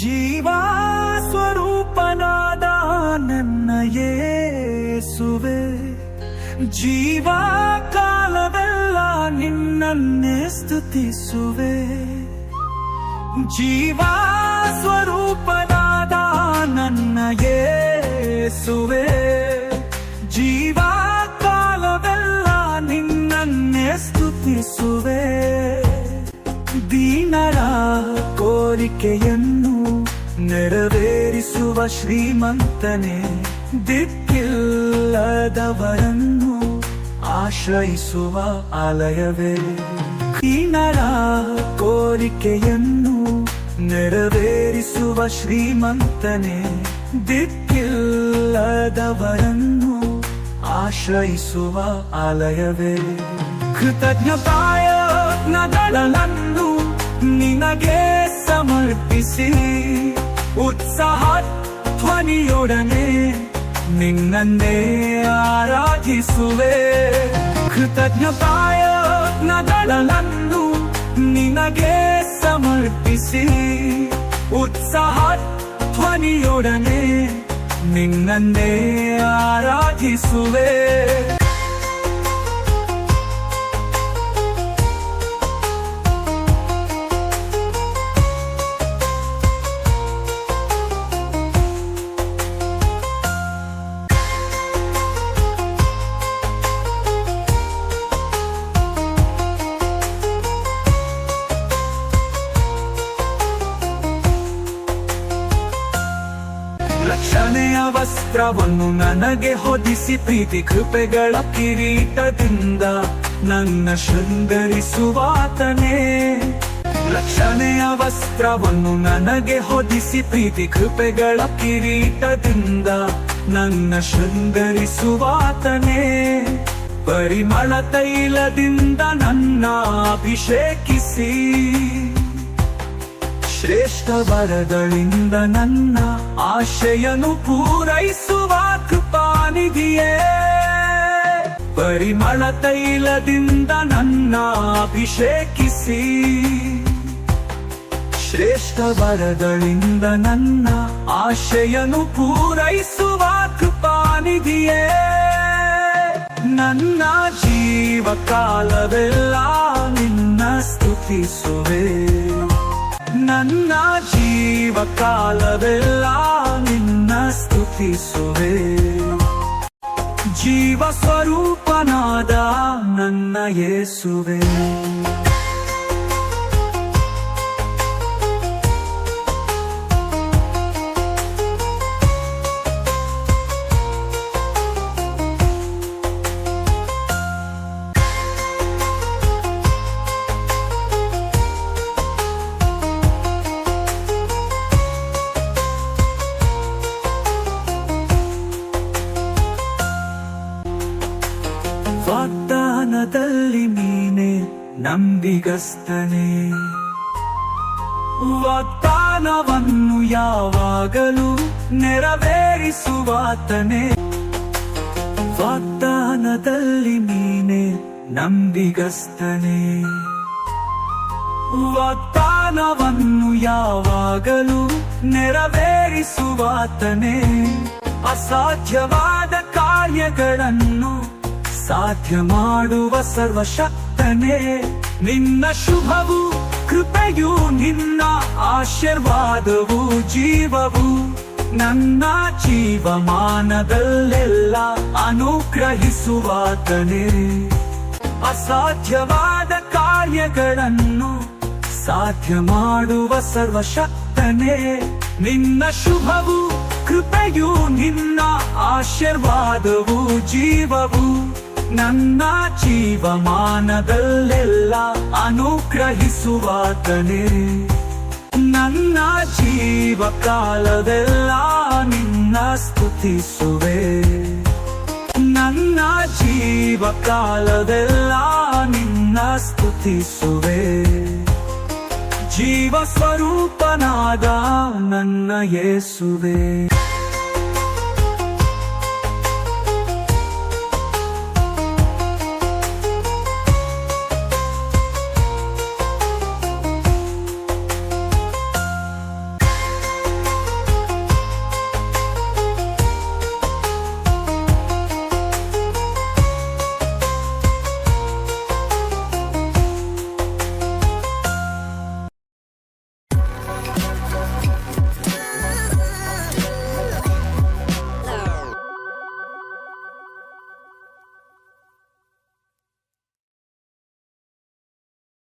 ಜೀವ ಸ್ವರೂಪನಾದ ನನ್ನ ಯೇಸುವೆ, ಜೀವ ಕಾಲವೆಲ್ಲ ನಿನ್ನನ್ನೇ ಸ್ತುತಿಸುವೆ. ಜೀವ ಸ್ವರೂಪನಾದ ನನ್ನಯೇ ಸುವೆ ಜೀವ ಕಾಲವೆಲ್ಲ ನಿನ್ನನ್ನೇ ಸ್ತುತಿಸುವೆ. ದೀನರ ಕೋರಿಕೆಯನ್ನು ನೆರವೇರಿಸುವ ಶ್ರೀಮಂತನೇ, ದಿಕ್ಕಿಲ್ಲದವರನ್ನು ಆಶ್ರಯಿಸುವ ಆಲಯವೇ. ಕೀನರ ಕೋರಿಕೆಯನ್ನು ನೆರವೇರಿಸುವ ಶ್ರೀಮಂತನೇ, ದಿಕ್ಕಿಲ್ಲದವರನ್ನು ಆಶ್ರಯಿಸುವ ಆಲಯವೇ. ಕೃತಜ್ಞತಾಯ ನಗಳನ್ನು ನಿನಗೆ ಸಮರ್ಪಿಸಿ. ಉತ್ಸಾಹ ಧ್ವನಿಯೊಡನೆ ನಿನ್ನನ್ನೇ ಆರಾಧಿಸುವೆ. ಕೃತಜ್ಞತಾಯ ನಗಳನ್ನು ನಿನಗೆ ಸಮರ್ಪಿಸಿ. ಉತ್ಸಾಹ ಧ್ವನಿಯೊಡನೆ ನಿನ್ನನ್ನೇ ಆರಾಧಿಸುವೆ. ರಕ್ಷಣೆಯ ವಸ್ತ್ರವನ್ನು ನನಗೆ ಹೊದಿಸಿ ಪ್ರೀತಿ ಕೃಪೆಗಳ ಕಿರೀಟದಿಂದ ನನ್ನ ಶೃಂಗರಿಸುವಾತನೇ. ರಕ್ಷಣೆಯ ವಸ್ತ್ರವನ್ನು ನನಗೆ ಹೊದಿಸಿ ಪ್ರೀತಿ ಕೃಪೆಗಳ ಕಿರೀಟದಿಂದ ನನ್ನ ಶೃಂಗರಿಸುವಾತನೇ. ಪರಿಮಳ ತೈಲದಿಂದ ನನ್ನ ಅಭಿಷೇಕಿಸಿ. ಶ್ರೇಷ್ಠ ವರಗಳಿಂದ ನನ್ನ ಆಶಯನು ಪೂರೈಸುವ ಕೃಪಾನಿಧಿಯೇ. ಪರಿಮಳ ತೈಲದಿಂದ ನನ್ನ ಅಭಿಷೇಕಿಸಿ. ಶ್ರೇಷ್ಠ ವರಗಳಿಂದ ನನ್ನ ಆಶಯನು ಪೂರೈಸುವ ಕೃಪಾನಿಧಿಯೇ. ನನ್ನ ಜೀವ ಕಾಲವೆಲ್ಲ ನಿನ್ನ ಸ್ತುತಿಸುವೆ. ನನ್ನ ಜೀವ ಕಾಲವೆಲ್ಲ ನಿನ್ನ ಸ್ತುತಿಸುವೆ. ಜೀವ ಸ್ವರೂಪನಾದ ನನ್ನ ಯೇಸುವೆ. ನಂಬಿಗಸ್ತನೆ. ವಾಗ್ದಾನವನ್ನು ಯಾವಾಗಲೂ ನೆರವೇರಿಸುವಾತನೆ. ವಾಗ್ದಾನದಲ್ಲಿ ನೀನೆ ನಂಬಿಗಸ್ತನೆ. ವಾಗ್ದಾನವನ್ನು ಯಾವಾಗಲೂ ನೆರವೇರಿಸುವಾತನೇ. ಅಸಾಧ್ಯವಾದ ಕಾರ್ಯಗಳನ್ನು ಸಾಧ್ಯ ಮಾಡುವ ಸರ್ವಶಕ್ತನೇ ನಿನ್ನ ಶುಭವು, ಕೃಪೆಯು, ನಿನ್ನ ಆಶೀರ್ವಾದವು, ಜೀವವು ನನ್ನ ಜೀವಮಾನದಲ್ಲೆಲ್ಲ ಅನುಗ್ರಹಿಸುವಾತನೇ. ಅಸಾಧ್ಯವಾದ ಕಾರ್ಯಗಳನ್ನು ಸಾಧ್ಯ ಮಾಡುವ ಸರ್ವಶಕ್ತನೇ. ನಿನ್ನ ಶುಭವು, ಕೃಪೆಯು, ನಿನ್ನ ಆಶೀರ್ವಾದವು, ಜೀವವು ನನ್ನ ಜೀವಮಾನದಲ್ಲೆಲ್ಲ ಅನುಗ್ರಹಿಸುವಾತನೇ. ನನ್ನ ಜೀವ ಕಾಲದೆಲ್ಲ ನಿನ್ನ ಸ್ತುತಿಸುವೆ. ನನ್ನ ಜೀವ ಕಾಲದೆಲ್ಲ ನಿನ್ನ ಸ್ತುತಿಸುವೆ. ಜೀವ ಸ್ವರೂಪನಾದ ನನ್ನ ಯೇಸುವೆ.